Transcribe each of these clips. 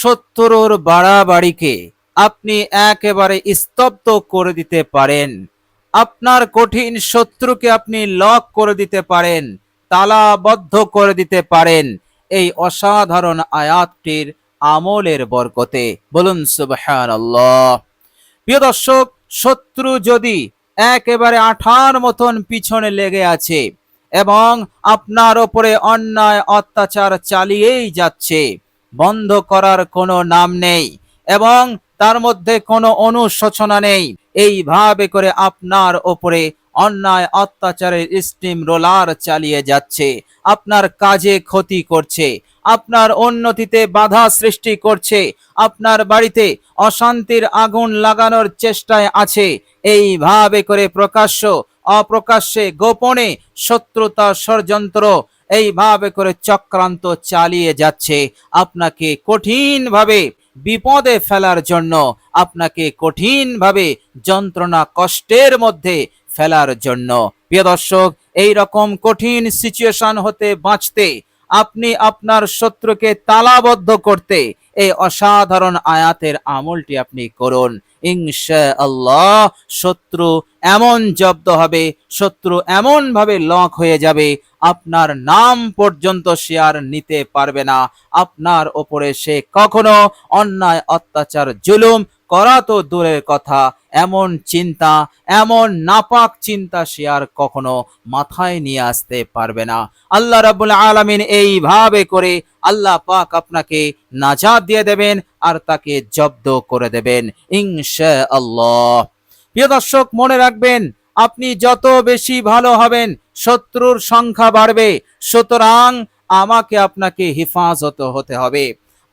শত্রুর বাড়াবাড়িকে আপনি একেবারে স্তব্ধ করে দিতে পারেন। আপনার কঠিন শত্রুকে আপনি লক করে দিতে পারেন, তালাবদ্ধ করে দিতে পারেন এই অসাধারণ আয়াতটির আমলের বরকতে। বলুন, সুবহানাল্লাহ। প্রিয় দর্শক, শত্রু যদি একেবারে আঠার মতন পিছনে লেগে আছে এবং আপনার ওপরে অন্যায় অত্যাচার চালিয়েই যাচ্ছে বন্ধ করার কোনো নাম নেই এবং তার মধ্যে কোনো অনুশোচনা নেই। এইভাবে করে আপনার ওপরে অন্যায়, অত্যাচারের স্টিম রোলার চালিয়ে যাচ্ছে। আপনার কাজে ক্ষতি করছে, আপনার উন্নতিতে বাধা সৃষ্টি করছে, আপনার বাড়িতে অশান্তির আগুন লাগানোর চেষ্টায় আছে। এইভাবে করে প্রকাশ্য, অপ্রকাশ্যে গোপনে শত্রুতা ষড়যন্ত্র এইভাবে করে চক্রান্ত চালিয়ে যাচ্ছে আপনাকে কঠিনভাবে বিপদে ফেলার জন্য, আপনাকে কঠিনভাবে যন্ত্রণা কষ্টের মধ্যে ফেলার জন্য। প্রিয় দর্শক এই রকম কঠিন সিচুয়েশন হতে বাঁচতে, আপনি আপনার শত্রুকে তালাবদ্ধ করতে এই অসাধারণ আয়াতের আমলটি আপনি করুন। ইনশা আল্লাহ শত্রু এমন জব্দ হবে, শত্রু এমন ভাবে লক হয়ে যাবে, আপনার নাম পর্যন্ত সে আর নিতে পারবে না। আপনার ওপরে সে কখনো অন্যায়, অত্যাচার, জুলুম করা তো দূরের কথা। এমন চিন্তা, এমন নাপাক চিন্তা সে আর কখনো মাথায় নিয়ে আসতে পারবে না। আল্লাহ রাবুল আলমিন এইভাবে করে আল্লাহ পাক আপনাকে নাজাদ দিয়ে দেবেন আর তাকে জব্দ করে দেবেন। ইনশা আল্লাহ প্রিয় দর্শক, মনে রাখবেন, আপনি যত বেশি ভালো হবেন, শত্রুর সংখ্যা বাড়বে। সুতরাং আমাকে আপনাকে হিফাজত হতে হবে।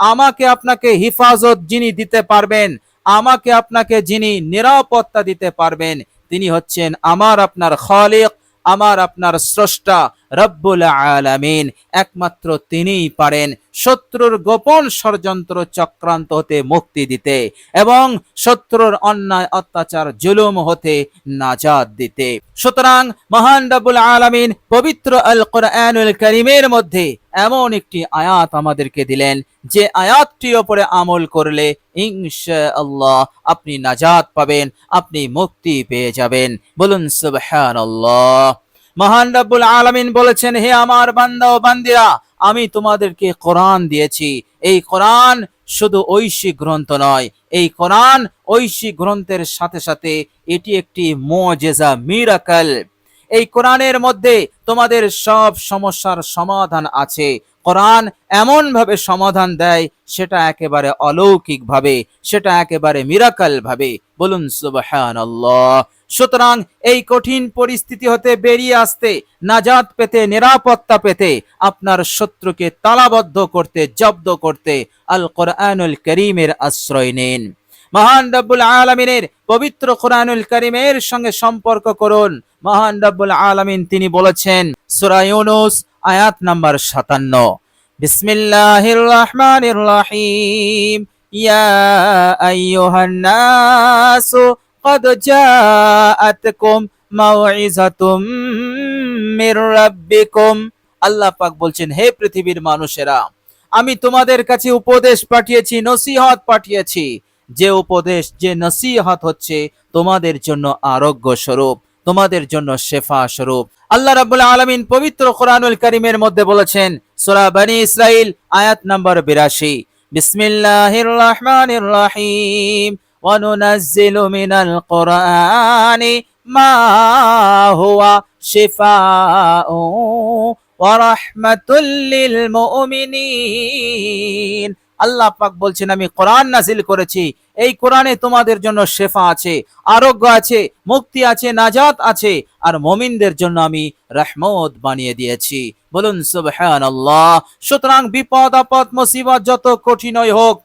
আমাকে আপনাকে হিফাজত যিনি দিতে পারবেন আমাকে আপনাকে যিনি নিরাপত্তা দিতে পারবেন তিনি হচ্ছেন আমার আপনার খালিক আমার আপনার স্রষ্টা। রব্বুল আলামিন। একমাত্র তিনিই পারেন শত্রুর গোপন ষড়যন্ত্র চক্রান্ত হতে মুক্তি দিতে এবং শত্রুর অন্যায়, অত্যাচার, জুলুম হতে নাজাদ দিতে। সুতরাং মহান রব্বুল আলামিন পবিত্র আল কোরআনুল করিমের মধ্যে এমন একটি আয়াত আমাদেরকে দিলেন, যে আয়াতটির ওপরে আমল করলে ইনশা আল্লাহ আপনি নাজাত পাবেন, আপনি মুক্তি পেয়ে যাবেন। বলুন সুবহানাল্লাহ। মহান রব্বুল আলামিন বলেছেন, হে আমার বান্দা ও বান্দিরা, আমি তোমাদেরকে কোরআন দিয়েছি। এই কোরআন শুধু ঐশী গ্রন্থ নয়। এই কোরআন ঐশী গ্রন্থের সাথে সাথে এটি একটি মোজেজা, মিরাকল। এই কোরআনের মধ্যে তোমাদের সব সমস্যার সমাধান আছে। কোরআন এমন ভাবে সমাধান দেয়, সেটা একেবারে অলৌকিক ভাবে সেটা একেবারে মিরাকল ভাবে বলুন, সুবহানাল্লাহ। সুতরাং এই কঠিন পরিস্থিতি হতে বেরিয়ে আসতে নাজাত পেতে, নিরাপত্তা পেতে আপনার শত্রুকে তালাবদ্ধ করতে, জব্দ করতে আল কোরআনুল করিমের আশ্রয় নিন। মহান রব্বুল আলমিনের পবিত্র কোরআনুল করিমের সঙ্গে সম্পর্ক করুন। মহান রব্বুল আলমিন তিনি বলেছেন, সূরা ইউনুস, আয়াত নাম্বার সাতান্ন। বিসমিল্লাহির রহমানির রহিম। ইয়া আইয়ুহান قد جاءتكم موعظة من ربكم আল্লাহ পাক বলছেন হে পৃথিবীর মানুষেরা আমি তোমাদের কাছে উপদেশ পাঠিয়েছি নসিহত পাঠিয়েছি যে উপদেশ যে নসিহত হচ্ছে তোমাদের জন্য আরোগ্য স্বরূপ তোমাদের জন্য শেফা স্বরূপ আল্লাহ রাব্বুল আলামিন পবিত্র কোরআনুল কারীমের মধ্যে বলেছেন সূরা বনি ইসরাইল আয়াত নাম্বার 82 বিসমিল্লাহির রহমানির রহিম وننزل من القرآن ما هو شفاء ورحمة للمؤمنين আল্লাহ পাক বলছেন আমি কোরআন নাজিল করেছি এই কোরআনে তোমাদের জন্য শেফা আছে আরোগ্য আছে মুক্তি আছে নাজাত আছে আর মমিনদের জন্য আমি রহমত বানিয়ে দিয়েছি বলুন সুবহানাল্লাহ সুতরাং বিপদ আপদ মুসিবত যত কঠিনই হোক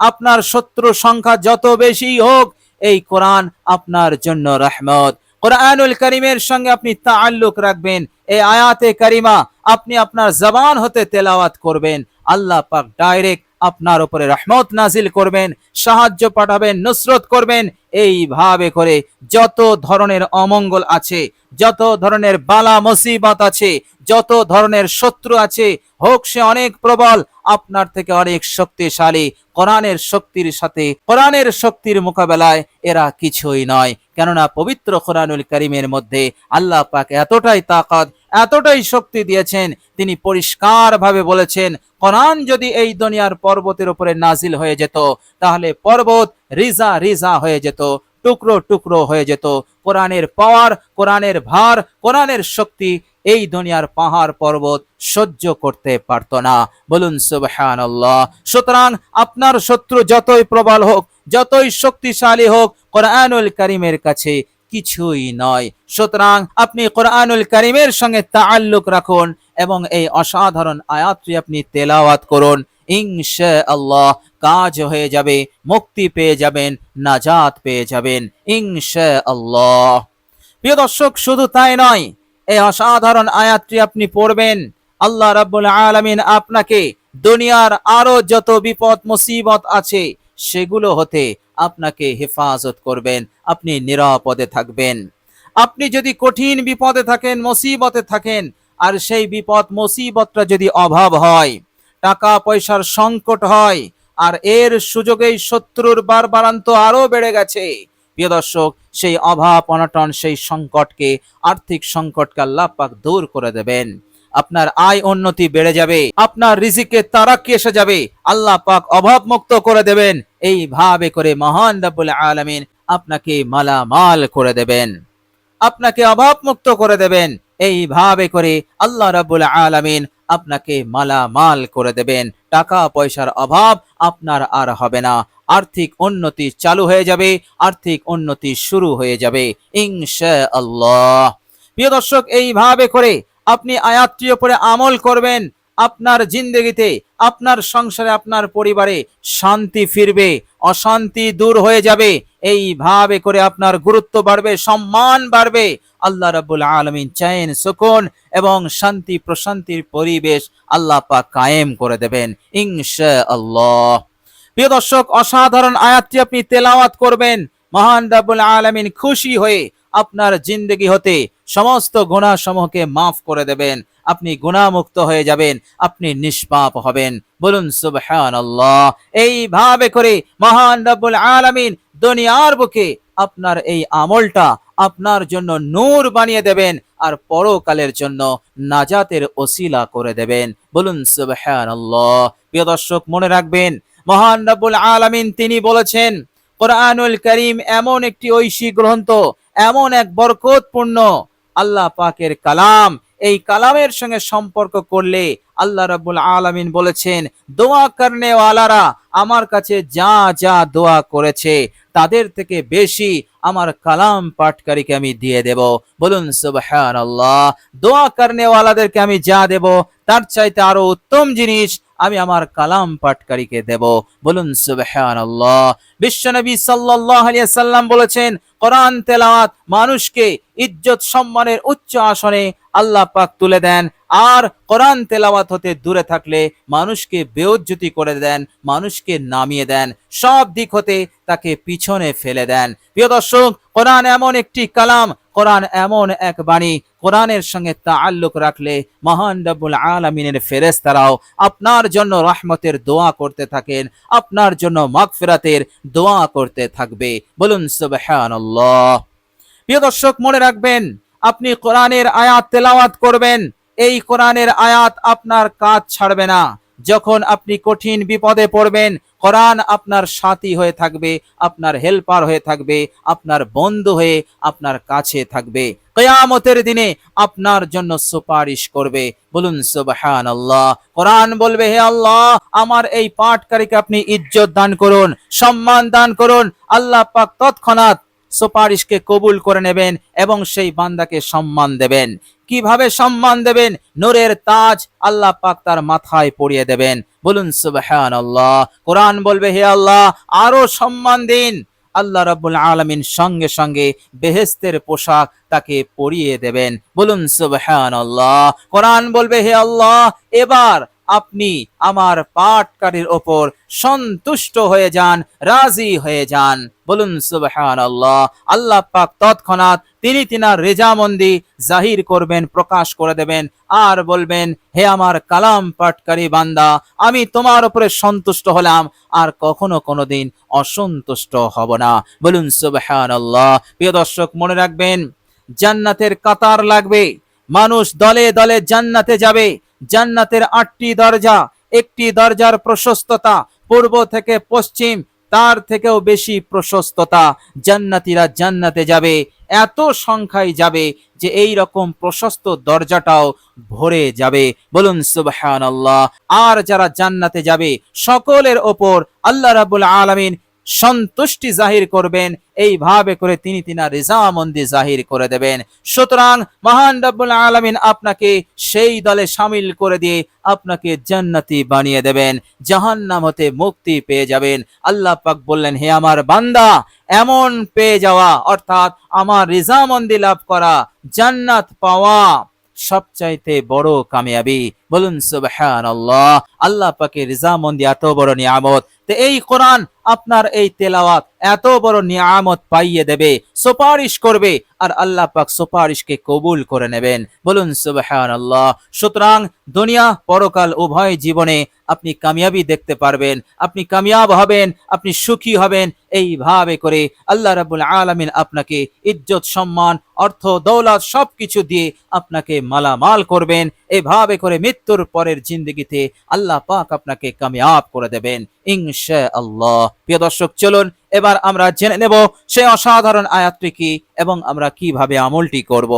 আপনার শত্রু সংখ্যা যত বেশি হোক, এই কোরআন আপনার জন্য রহমত। কোরআনুল করিমের সঙ্গে আপনি তাল্লুক রাখবেন। এই আয়াতে করিমা আপনি আপনার জবান হতে তেলাওয়াত করবেন। আল্লাহ পাক ডাইরেক্ট আপনার উপরে রহমত নাজিল করবেন, সাহায্য পাঠাবেন, নুসরত করবেন। এইভাবে করে যত ধরনের অমঙ্গল আছে, যত ধরনের বালা মুসিবত আছে, যত ধরনের শত্রু আছে, হোক সে অনেক প্রবল, আপনার থেকে অনেক শক্তিশালী, কোরআনের শক্তির সাথে, কোরআনের শক্তির মোকাবেলায় এরা কিছুই নয়। কেননা পবিত্র কোরআনুল করিমের মধ্যে আল্লাহ পাক এতটাই তাকাত, এতটাই শক্তি দিয়েছেন, তিনি পরিষ্কারভাবে বলেছেন, কোরআন যদি এই দুনিয়ার পর্বতের উপরে নাজিল হয়ে যেত, তাহলে পর্বত রিজা রিজা হয়ে যেত, টুকরো টুকরো হয়ে যেত। কোরআনের পাওয়ার, কোরআনের ভার, কোরআনের শক্তি এই দুনিয়ার পাহাড় পর্বত সহ্য করতে পারত না। বলুন, সুবহানাল্লাহ। সুতরাং আপনার শত্রু যতই প্রবল হোক, যতই শক্তিশালী হোক, কোরআনুল করিমের কাছে কিছুই নয়। সুতরাং আপনি কোরআনুল করিমের সঙ্গে তাআল্লুক রাখুন এবং এই অসাধারণ আয়াতটি আপনি তেলাওয়াত করুন। ইনশা আল্লাহ কাজ হয়ে যাবে, মুক্তি পেয়ে যাবেন, নাজাত পেয়ে যাবেন ইনশা আল্লাহ প্রিয় দর্শক, শুধু তাই নয় এই অসাধারণ আয়াতটি আপনি পড়বেন, আল্লাহ রাব্বুল আলামিন আপনাকে দুনিয়ার আরও যত বিপদ, মুসিবত আছে, সেগুলো হতে আপনাকে হেফাজত করবেন, আপনি নিরাপদে থাকবেন। আপনি যদি কঠিন বিপদে থাকেন, মুসিবতে থাকেন, আর সেই বিপদ, মুসিবতটা যদি অভাব হয় টাকা পয়সার সংকট হয় আর এর সুযোগেই শত্রুর বারবারান্ত আরও বেড়ে গেছে। প্রিয় দর্শক, সেই অভাব, অনটন, সেই সংকটকে আর্থিক সংকটকে আল্লাহ পাক দূর করে দেবেন। আপনার আয় উন্নতি বেড়ে যাবে, আপনার রিজিকে তারাক্কি এসে যাবে আল্লাহ পাক অভাব মুক্ত করে দেবেন। এইভাবে করে মহান রাব্বুল আলামিন আপনাকে মালামাল করে দেবেন। আপনাকে অভাব মুক্ত করে দেবেন। এইভাবে করে আল্লাহ রাব্বুল আলামিন আপনাকে মালামাল করে দেবেন। টাকা পয়সার অভাব আপনার আর হবে না। আর্থিক উন্নতি চালু হয়ে যাবে, আর্থিক উন্নতি শুরু হয়ে যাবে ইনশা আল্লাহ প্রিয় দর্শক, এইভাবে করে আপনি আয়াতটিও পরে আমল করবেন। আপনার জিন্দগিতে, আপনার সংসারে, আপনার পরিবারে শান্তি ফিরবে, অশান্তি দূর হয়ে যাবে। এইভাবে করে আপনার গুরুত্ব বাড়বে, সম্মান বাড়বে। আল্লাহ রাব্বুল আলামিন চাইন সুকুন এবং শান্তি প্রশান্তির পরিবেশ আল্লাহ পাক কায়েম করে দেবেন ইনশা আল্লাহ প্রিয় দর্শক, অসাধারণ আয়াতটি আপনি তেলাওয়াত করবেন। মহান রাব্বুল আলামিন খুশি হয়ে আপনার জিন্দগি হতে সমস্ত গুনাহ সমূহকে মাফ করে দেবেন। আপনি গুণামুক্ত হয়ে যাবেন, আপনি নিষ্পাপ হবেন। বলুন, সুবহানাল্লাহ। এইভাবে করে মহান রাব্বুল আলামিন দুনিয়ার বুকে আপনার এই আমলটা আপনার জন্য নূর বানিয়ে দেবেন আর পরকালের জন্য নাজাতের ওসিলা করে দেবেন। বলুন, সুবহানাল্লাহ। প্রিয় দর্শক, মনে রাখবেন, মহান রাব্বুল আলামিন তিনি বলেছেন, কোরআনুল করিম এমন একটি ঐশী গ্রন্থ, এমন এক বরকতপূর্ণ আল্লাহ পাকের কালাম এই কালামের সঙ্গে সম্পর্ক করলে আল্লাহ রাব্বুল আলামিন বলেছেন, দোয়া করনে ওয়ালারা আমার কাছে যা যা দোয়া করেছে, তাদের থেকে বেশি আমার কালাম পাঠকারীকে আমি দিয়ে দেব। বলুন, সুবহানাল্লাহ। দোয়া করনে ওয়ালাদেরকে আমি যা দেব, তার চাইতে আরও উত্তম জিনিস আমি আমার কালাম পাঠকারীকে দেব। বলুন, সুবহানাল্লাহ। বিশ্বনবী সাল্লাল্লাহু আলাইহি সাল্লাম বলেছেন কোরআন তেলাওয়াত মানুষকে ইজ্জত, সম্মানের উচ্চ আসনে আল্লাহ পাক তুলে দেন। আর কোরআন তেলাওয়াত হতে দূরে থাকলে মানুষকে বেউজ্জতি করে দেন, মানুষকে নামিয়ে দেন। সব দিক হতে তাকে পিছনে ফেলে দেন। প্রিয় দর্শক, কোরআন এমন একটি কালাম কোরআন এমন এক বাণী, কোরআনের সঙ্গে তাআল্লুক রাখলে মহান রব্বুল আলামিনের ফেরেশতারাও আপনার জন্য রহমতের দোয়া করতে থাকেন, আপনার জন্য মাগফিরাতের দোয়া করতে থাকবে। বলুন সুবহানাল্লাহ। প্রিয় দর্শক, মনে রাখবেন, আপনি কোরআনের আয়াত তেলাওয়াত করবেন, এই কোরআনের আয়াত আপনার কাজ ছাড়বে না। যখন আপনি কঠিন বিপদে পড়বেন, কোরআন আপনার সাথী হয়ে থাকবে, আপনার হেল্পার হয়ে থাকবে, আপনার বন্ধু হয়ে আপনার কাছে থাকবে। কেয়ামতের দিনে আপনার জন্য সুপারিশ করবে। বলুন সুবহান আল্লাহ কোরআন বলবে, হে আল্লাহ, আমার এই পাঠকারীকে আপনি ইজ্জত দান করুন, সম্মান দান করুন। আল্লাহ পাক তৎক্ষণাৎ সুপারিশকে কবুল করে নেবেন এবং সেই বান্দাকে সম্মান দেবেন। কীভাবে সম্মান দেবেন? নূরের তাজ আল্লাহ পাক তার মাথায় পরিয়ে দেবেন। বলুন সুবহান আল্লাহ কোরআন বলবে, হে আল্লাহ, আরও সম্মান দিন। আল্লাহ রাব্বুল আলামিন সঙ্গে সঙ্গে বেহেস্তের পোশাক তাকে পরিয়ে দেবেন। বলুন সুবহান আল্লাহ কোরআন বলবে, হে আল্লাহ, এবার আপনি আমার পাঠকারীর ওপর সন্তুষ্ট হয়ে যান, রাজি হয়ে যান। বলুন সুবহান আল্লাহ আল্লাহ পাক তৎক্ষণাৎ তিনি তিনার রেজামন্দি জাহির করবেন, প্রকাশ করে দেবেন আর বলবেন, হে আমার কালাম পাঠকারী বান্দা, আমি তোমার উপরে সন্তুষ্ট হলাম, আর কখনো কোনো দিন অসন্তুষ্ট হব না। বলুন সুবহান আল্লাহ প্রিয় দর্শক, মনে রাখবেন, জান্নাতের কাতার লাগবে। মানুষ দলে দলে জান্নাতে যাবে। জান্নাতের আটটি দরজা, একটি দরজার প্রশস্ততা, পূর্ব থেকে পশ্চিম, তার থেকেও বেশি প্রশস্ততা। জান্নাতীরা জান্নাতে যাবে, এত সংখ্যায় যাবে যে এই রকম প্রশস্ত দরজাটাও ভরে যাবে। বলুন, সুবহানাল্লাহ। আর যারা জান্নাতে যাবে, সকলের ওপর আল্লাহ রাব্বুল আলামিন সন্তুষ্টি জাহির করবেন, এইভাবে করে তিনি তিনার রেজামন্দি জাহির করে দেবেন। সুতরাং মহান রব্বুল আলামিন আপনাকে সেই দলে সামিল করে দিয়ে আপনাকে জান্নাতি বানিয়ে দেবেন, জাহান্নাম হতে মুক্তি পেয়ে যাবেন। আল্লাহ পাক বললেন, হে আমার বান্দা, এমন পেয়ে যাওয়া, অর্থাৎ আমার রেজামন্দি লাভ করা, জান্নাত পাওয়া সবচাইতে বড় কামিয়াবি। বলুন, সুবহানাল্লাহ, আল্লাহ পাকে রিজামন্দি এত বড় নিয়ামত। এই কোরআন আপনার এই তেলাওয়াত এত বড় নিয়ামত পাইয়ে দেবে, সুপারিশ করবে, আর আল্লাহ পাক সুপারিশকে কবুল করে নেবেন। বলুন সুবহানাল্লাহ। সুতরাং দুনিয়া পরকাল উভয় জীবনে আপনি কামিয়াবি দেখতে পারবেন, আপনি কামিয়াব হবেন, আপনি সুখী হবেন। এইভাবে করে আল্লাহ রাব্বুল আলামিন আপনাকে ইজ্জত, সম্মান, অর্থ, দৌলত সবকিছু দিয়ে আপনাকে মালামাল করবেন। এভাবে করে মৃত্যুর পরের জিন্দগিতে আল্লাহ পাক আপনাকে কামিয়াব করে দেবেন ইনশা আল্লাহ প্রিয় দর্শক, চলুন এবার আমরা জেনে নেব সেই অসাধারণ আয়াতটি কি এবং আমরা কীভাবে আমলটি করব।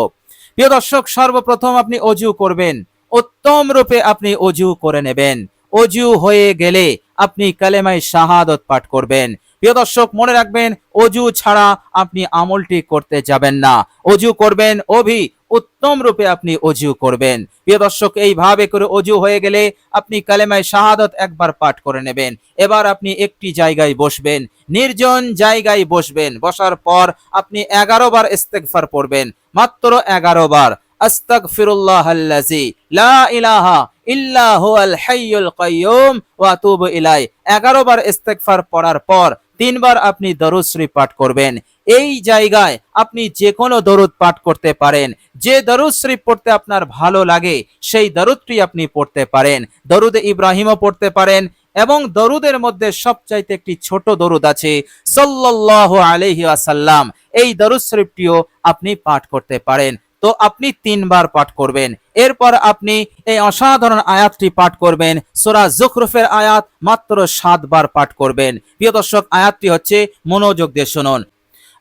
প্রিয় দর্শক, সর্বপ্রথম আপনি অজু করবেন, উত্তম রূপে আপনি অজু করে নেবেন। অজু হয়ে গেলে আপনি কালেমাই শাহাদত পাঠ করবেন। প্রিয় দর্শক, মনে রাখবেন, অজু ছাড়া আপনি আমলটি করতে যাবেন না। অজু করবেন, অভি উত্তম রূপে আপনি অজু করবেন। প্রিয় দর্শক, এইভাবে করে অজু হয়ে গেলে আপনি কালেমায় শাহাদত একবার পাঠ করে নেবেন। এবার আপনি একটি জায়গায় বসবেন, নির্জন জায়গায় বসবেন। বসার পর আপনি এগারো বার ইস্তেগফার পড়বেন, মাত্র এগারো বার। আস্তাগফিরুল্লাহ আল্লাজি লা ইলাহা ইল্লা হুয়াল হাইয়ুল কাইয়ুম ওয়া আতুবু ইলাই 11 বার ইস্তেগফার পড়ার পর তিনবার আপনি দরুদ শরীফ পাঠ করবেন। এই জায়গায় আপনি যে কোনো দরুদ পাঠ করতে পারেন। যে দরুদ শরীফ পড়তে আপনার ভালো লাগে, সেই দরুদটি আপনি পড়তে পারেন। দরুদ ইব্রাহিমও পড়তে পারেন এবং দরুদের মধ্যে সবচাইতে একটি ছোট দরুদ আছে, সাল্লাল্লাহু আলাইহি ওয়াসাল্লাম। এই দরুদ শরীফটিও আপনি পাঠ করতে পারেন। তো আপনি তিনবার পাঠ করবেন এরপর আপনি এই অসাধারণ আয়াতটি পাঠ করবেন সোরা জুখরুফের আয়াত মাত্র সাতবার পাঠ করবেন প্রিয় দর্শক আয়াতটি হচ্ছে মনোযোগ দিয়ে শুনুন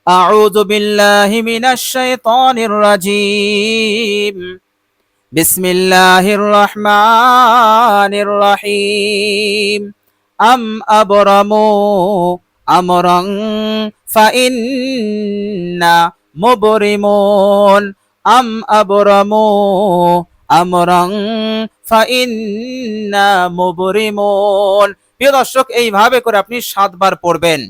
أعوذ بالله من الشيطان الرجيم بسم الله الرحمن الرحيم أم أبرموا أمرا فإنا مبرمون আম আবরামু আমরং ফাইন্না মুবরিমুন। প্রিয় দর্শক, এইভাবে করে আপনি সাতবার পড়বেন।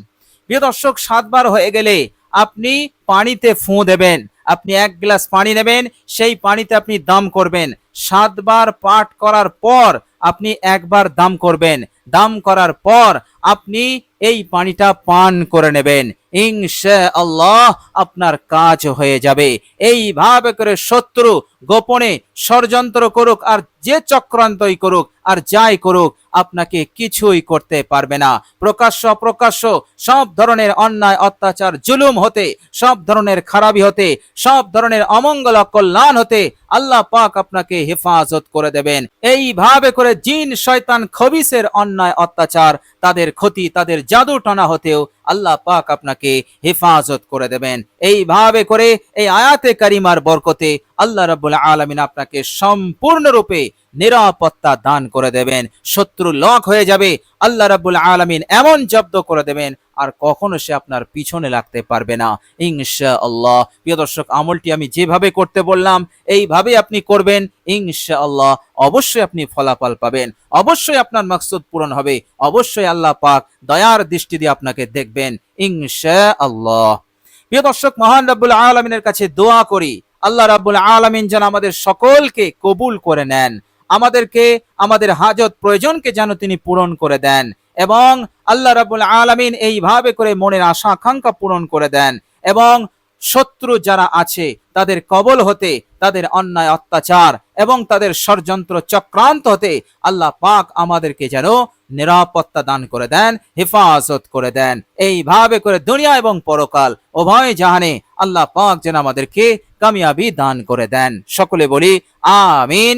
প্রিয় দর্শক, সাতবার হয়ে গেলে আপনি পানিতে ফু দেবেন। আপনি এক গ্লাস পানি নেবেন, সেই পানিতে আপনি দাম করবেন। সাতবার পাঠ করার পর আপনি একবার দাম করবেন। দাম করার পর আপনি এই পানিটা পান করে নেবেন। ইনশা আল্লাহ আপনার কাজ হয়ে যাবে। এইভাবে করে শত্রু গোপনে ষড়যন্ত্র করুক আর যে চক্রান্তই করুক আর যাই করুক, আপনাকে কিছুই করতে পারবে না। প্রকাশ্য অপ্রকাশ্য সব ধরনের অন্যায়, অত্যাচার, জুলুম হতে, সব ধরনের খারাপি হতে, সব ধরনের অমঙ্গল কল্যাণ হতে আল্লাহ পাক আপনাকে হেফাজত করে দেবেন। এইভাবে করে জিন, শয়তান, খবিসের অন্যায়, অত্যাচার তাদের ক্ষতি, তাদের জাদু টানা হতেও আল্লাহ পাক আপনাকে হেফাজত করে দেবেন। এইভাবে করে এই আয়াতে কারিমার বরকতে আল্লাহ রাবুল আলমিন আপনাকে সম্পূর্ণরূপে নিরাপত্তা দান করে দেবেন, শত্রু লক হয়ে যাবে, আল্লাহ রাব্বুল আলামিন এমন জব্দ করে দেবেন, আর কখনো সে আপনার পিছনে লাগতে পারবে না। ইনশা আল্লাহ প্রিয় দর্শক, আমলটি আমি যেভাবে করতে বললাম এইভাবে আপনি করবেন ইনশা আল্লাহ অবশ্যই আপনি ফলাফল পাবেন, অবশ্যই আপনার মাকসুদ পূরণ হবে, অবশ্যই আল্লাহ পাক দয়ার দৃষ্টি দিয়ে আপনাকে দেখবেন ইনশা আল্লাহ প্রিয় দর্শক, মহান রাব্বুল আলমিনের কাছে দোয়া করি, আল্লাহ রাব্বুল আলমিন যেন আমাদের সকলকে কবুল করে নেন। আমাদেরকে, আমাদের হাজত প্রয়োজনকে যেন তিনি পূরণ করে দেন এবং আল্লাহ রাবুল আলামিন এইভাবে করে মনের আশা আকাঙ্ক্ষা পূরণ করে দেন এবং শত্রু যারা আছে, তাদের কবল হতে, তাদের অন্যায় অত্যাচার এবং তাদের ষড়যন্ত্র চক্রান্ত হতে আল্লাহ পাক আমাদেরকে যেন নিরাপত্তা দান করে দেন, হেফাজত করে দেন। এইভাবে করে দুনিয়া এবং পরকাল উভয় জাহানে আল্লাহ পাক যেন আমাদেরকে কামিয়াবি দান করে দেন। সকলে বলি, আমিন।